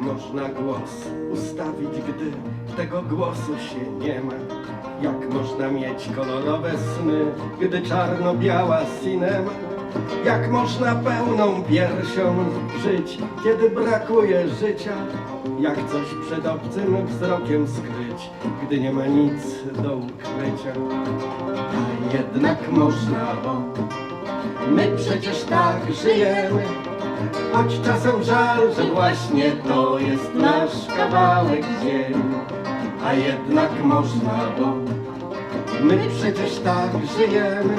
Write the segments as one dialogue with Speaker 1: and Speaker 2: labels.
Speaker 1: można głos ustawić, gdy tego głosu się nie ma? Jak można mieć kolorowe sny, gdy czarno-biała cinema? Jak można pełną piersią żyć, kiedy brakuje życia? Jak coś przed obcym wzrokiem skryć, gdy nie ma nic do ukrycia? A jednak można, bo my przecież tak żyjemy. Choć czasem żal, że właśnie to jest nasz kawałek ziemi. A jednak można, bo my przecież tak żyjemy.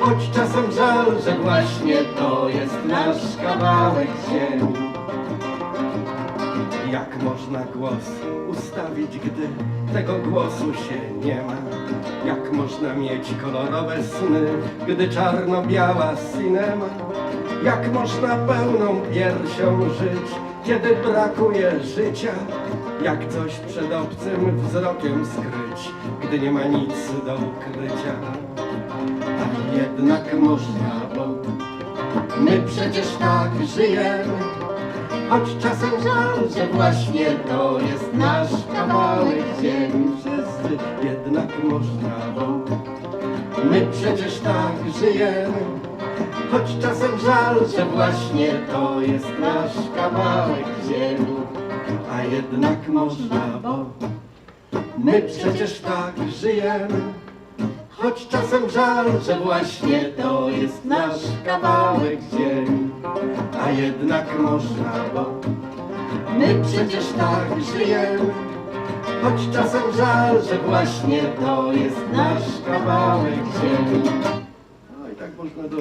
Speaker 1: Choć czasem żal, że właśnie to jest nasz kawałek ziemi. Można głos ustawić, gdy tego głosu się nie ma? Jak można mieć kolorowe sny, gdy czarno-biała cinema? Jak można pełną piersią żyć, kiedy brakuje życia? Jak coś przed obcym wzrokiem skryć, gdy nie ma nic do ukrycia? A jednak można, bo my przecież tak żyjemy. Choć czasem żal, że właśnie to jest nasz kawałek ziemi. Wszyscy jednak można, bo my przecież tak żyjemy. Choć czasem żal, że właśnie to jest nasz kawałek ziemi. A jednak można, bo my przecież tak żyjemy. Choć czasem żal, że właśnie to jest nasz kawałek ziemi A jednak można, bo my przecież tak żyjemy Choć czasem żal, że właśnie to jest nasz kawałek ziemi No i tak można do.